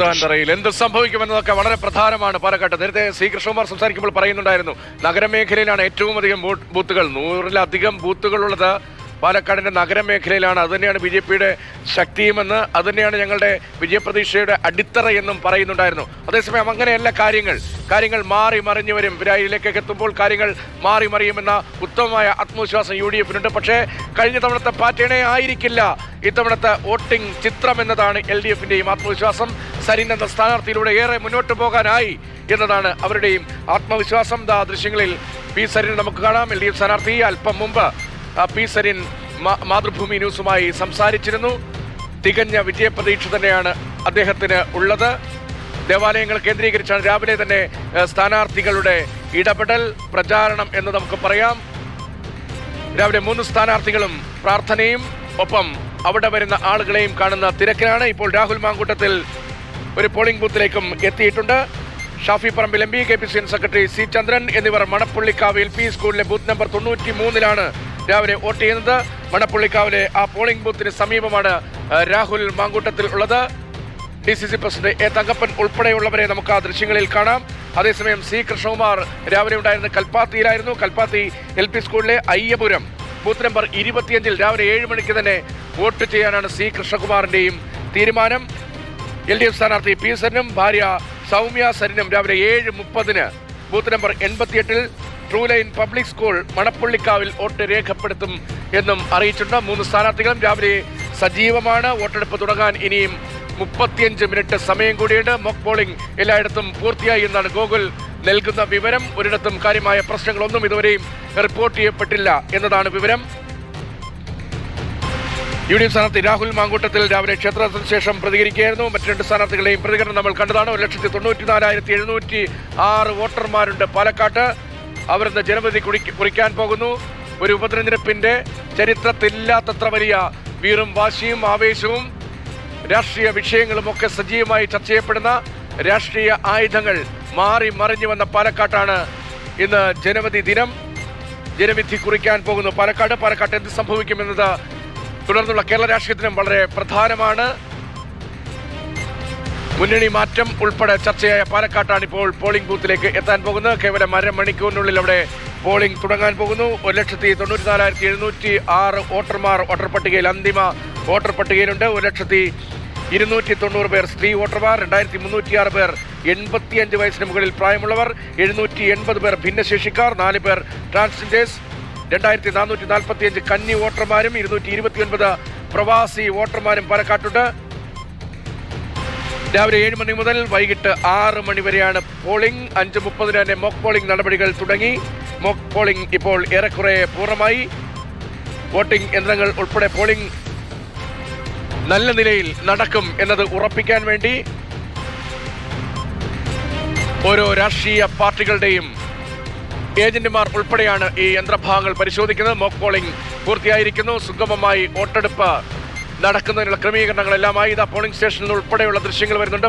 തറയിൽ എന്ത് സംഭവിക്കുമെന്നതൊക്കെ വളരെ പ്രധാനമാണ് പാലക്കാട്ട്. നേരത്തെ ശ്രീകൃഷ്ണകുമാർ കൃഷ്ണകുമാർ സംസാരിക്കുമ്പോൾ പറയുന്നുണ്ടായിരുന്നു നഗരമേഖലയിലാണ് ഏറ്റവും അധികം ബൂത്തുകൾ നൂറിലധികം ബൂത്തുകളുള്ളത് പാലക്കാടിന്റെ നഗരമേഖലയിലാണ്. അതുതന്നെയാണ് ബി ജെ പിയുടെ ശക്തിയുമെന്ന് അതുതന്നെയാണ് ഞങ്ങളുടെ വിജയപ്രതീക്ഷയുടെ അടിത്തറ എന്നും പറയുന്നുണ്ടായിരുന്നു. അതേസമയം അങ്ങനെയല്ല കാര്യങ്ങൾ. കാര്യങ്ങൾ മാറി മറിഞ്ഞു വരും. വിരായിലേക്കൊക്കെ എത്തുമ്പോൾ കാര്യങ്ങൾ മാറി മറിയുമെന്ന ഉത്തമമായ ആത്മവിശ്വാസം യു ഡി എഫിനുണ്ട് പക്ഷേ കഴിഞ്ഞ തവണത്തെ പാറ്റേണേ ആയിരിക്കില്ല. ഇത്തവണത്തെ വോട്ടിംഗ് ചിത്രം എന്നതാണ് എൽ ഡി എഫിന്റെയും ആത്മവിശ്വാസം. സരിൻ സ്ഥാനാർത്ഥിയിലൂടെ ഏറെ മുന്നോട്ട് പോകാനായി എന്നതാണ് അവരുടെയും ആത്മവിശ്വാസം. ദൃശ്യങ്ങളിൽ പി സരിൻ നമുക്ക് കാണാം. എൽ ഡി എഫ് സ്ഥാനാർത്ഥി അല്പം മുമ്പ് പി സരിൻ മാതൃഭൂമി ന്യൂസുമായി സംസാരിച്ചിരുന്നു. തികഞ്ഞ വിജയപ്രതീക്ഷ തന്നെയാണ് അദ്ദേഹത്തിന് ഉള്ളത്. ദേവാലയങ്ങൾ കേന്ദ്രീകരിച്ചാണ് രാവിലെ തന്നെ സ്ഥാനാർത്ഥികളുടെ ഇടപെടൽ പ്രചാരണം എന്ന് നമുക്ക് പറയാം. രാവിലെ മൂന്ന് സ്ഥാനാർത്ഥികളും പ്രാർത്ഥനയും ഒപ്പം അവിടെ വരുന്ന ആളുകളെയും കാണുന്ന തിരക്കിലാണ് ഇപ്പോൾ രാഹുൽ മാങ്കൂട്ടത്തിൽ ഒരു പോളിംഗ് ബൂത്തിലേക്കും എത്തിയിട്ടുണ്ട്. Shafi Parambil M P K P C N secretary C Chandran എന്നിവർ മണപ്പുള്ളിക്കാവ് എൽ പി സ്കൂളിലെ ബൂത്ത് നമ്പർ തൊണ്ണൂറ്റി മൂന്നിലാണ് രാവിലെ വോട്ട് ചെയ്യുന്നത് മണപ്പുള്ളിക്കാവിലെ ആ പോളിംഗ് ബൂത്തിന് സമീപമാണ് രാഹുൽ മാങ്കൂട്ടത്തിൽ ഉള്ളത്. D C C president A Thankappan ഉൾപ്പെടെയുള്ളവരെ നമുക്ക് ആ ദൃശ്യങ്ങളിൽ കാണാം. അതേസമയം സി കൃഷ്ണകുമാർ രാവിലെ ഉണ്ടായിരുന്ന കൽപ്പാത്തിയിലായിരുന്നു. കൽപ്പാത്തി എൽ പി സ്കൂളിലെ അയ്യപുരം. ബൂത്ത് നമ്പർ ഇരുപത്തിയഞ്ചിൽ രാവിലെ ഏഴ് മണിക്ക് തന്നെ വോട്ട് ചെയ്യാനാണ് സി കൃഷ്ണകുമാറിന്റെയും തീരുമാനം. എൽ ഡി എഫ് സ്ഥാനാർത്ഥി പി സരനും ഭാര്യ സൗമ്യ സരനും രാവിലെ ഏഴ് മുപ്പതിന്. ബൂത്ത് നമ്പർ എൺപത്തിയെട്ടിൽ ട്രൂ ലൈൻ പബ്ലിക് സ്കൂൾ മണപ്പുള്ളിക്കാവിൽ വോട്ട് രേഖപ്പെടുത്തും എന്നും അറിയിച്ചിട്ടുണ്ട്. മൂന്ന് സ്ഥാനാർത്ഥികളും രാവിലെ സജീവമാണ്. വോട്ടെടുപ്പ് തുടങ്ങാൻ ഇനിയും മുപ്പത്തിയഞ്ച് മിനിറ്റ് സമയം കൂടിയുണ്ട്. മോക്ക് പോളിംഗ് എല്ലായിടത്തും പൂർത്തിയായി എന്നാണ് ഗൂഗിൾ നൽകുന്ന വിവരം. ഒരിടത്തും കാര്യമായ പ്രശ്നങ്ങളൊന്നും ഇതുവരെയും റിപ്പോർട്ട് ചെയ്യപ്പെട്ടില്ല എന്നതാണ് വിവരം. യു ഡി എഫ് സ്ഥാനാർത്ഥി രാഹുൽ മാങ്കൂട്ടത്തിൽ രാവിലെ ക്ഷേത്രത്തിന് ശേഷം പ്രതികരിക്കുകയായിരുന്നു. മറ്റു രണ്ട് സ്ഥാനാർത്ഥികളെയും പ്രതികരണം നമ്മൾ കണ്ടതാണ്. ഒരു ലക്ഷത്തി തൊണ്ണൂറ്റി നാലായിരത്തി എഴുന്നൂറ്റി ആറ് വോട്ടർമാരുണ്ട് പാലക്കാട്ട്. അവരിന്ന് ജനപതി കുടി കുറിക്കാൻ പോകുന്നു. ഒരു ഉപതെരഞ്ഞെടുപ്പിന്റെ ചരിത്രത്തിലില്ലാത്തത്ര വലിയ വീറും വാശിയും ആവേശവും രാഷ്ട്രീയ വിഷയങ്ങളും ഒക്കെ സജീവമായി ചർച്ച ചെയ്യപ്പെടുന്ന രാഷ്ട്രീയ ആയുധങ്ങൾ മാറി മറിഞ്ഞു വന്ന പാലക്കാട്ടാണ് ഇന്ന് ജനവധി ദിനം. ജനവിധി കുറിക്കാൻ പോകുന്നു. പാലക്കാട് പാലക്കാട്ട് എന്ത് സംഭവിക്കുമെന്നത് തുടർന്നുള്ള കേരള രാഷ്ട്രീയത്തിനും വളരെ പ്രധാനമാണ്. മുന്നണി മാറ്റം ഉൾപ്പെടെ ചർച്ചയായ പാലക്കാട്ടാണ് ഇപ്പോൾ പോളിംഗ് ബൂത്തിലേക്ക് എത്താൻ പോകുന്നത്. കേവലം അരമണിക്കൂറിനുള്ളിൽ അവിടെ പോളിംഗ് തുടങ്ങാൻ പോകുന്നു. ഒരു ലക്ഷത്തി തൊണ്ണൂറ്റി നാലായിരത്തി എഴുന്നൂറ്റി ആറ് വോട്ടർമാർ വോട്ടർ പട്ടികയിൽ അന്തിമ വോട്ടർ പട്ടികയിലുണ്ട്. ഒരു ലക്ഷത്തി ഇരുന്നൂറ്റി തൊണ്ണൂറ് പേർ സ്ത്രീ വോട്ടർമാർ രണ്ടായിരത്തി മുന്നൂറ്റിയാറ് പേർ എൺപത്തിയഞ്ച് വയസ്സിന് മുകളിൽ പ്രായമുള്ളവർ എഴുന്നൂറ്റി എൺപത് പേർ ഭിന്നശേഷിക്കാർ നാല് പേർ ട്രാൻസ്ജെൻഡേഴ്സ് രണ്ടായിരത്തി നാനൂറ്റി നാൽപ്പത്തി അഞ്ച് കന്നി വോട്ടർമാരും ഇരുന്നൂറ്റി ഇരുപത്തിയൊൻപത് പ്രവാസി വോട്ടർമാരും പാലക്കാട്ടുണ്ട്. രാവിലെ ഏഴ് മണി മുതൽ വൈകിട്ട് ആറ് മണി വരെയാണ് പോളിംഗ്. അഞ്ച് മുപ്പതിന് തന്നെ മോക്ക് പോളിംഗ് നടപടികൾ തുടങ്ങി. മോക്ക് പോളിംഗ് ഇപ്പോൾ ഏറെക്കുറെ പൂർണമായി. വോട്ടിംഗ് യന്ത്രങ്ങൾ ഉൾപ്പെടെ പോളിംഗ് നല്ല നിലയിൽ നടക്കും എന്നത് ഉറപ്പിക്കാൻ വേണ്ടി ഓരോ രാഷ്ട്രീയ പാർട്ടികളുടെയും ഏജന്റുമാർ ഉൾപ്പെടെയാണ് ഈ യന്ത്രഭാഗങ്ങൾ പരിശോധിക്കുന്നത്. മോക്ക് പോളിംഗ് പൂർത്തിയായിരിക്കുന്നു. സുഗമമായി വോട്ടെടുപ്പ് നടക്കുന്നതിനുള്ള ക്രമീകരണങ്ങളെല്ലാമായി ഇതാ പോളിംഗ് സ്റ്റേഷനിൽ ഉൾപ്പെടെയുള്ള ദൃശ്യങ്ങൾ വരുന്നുണ്ട്.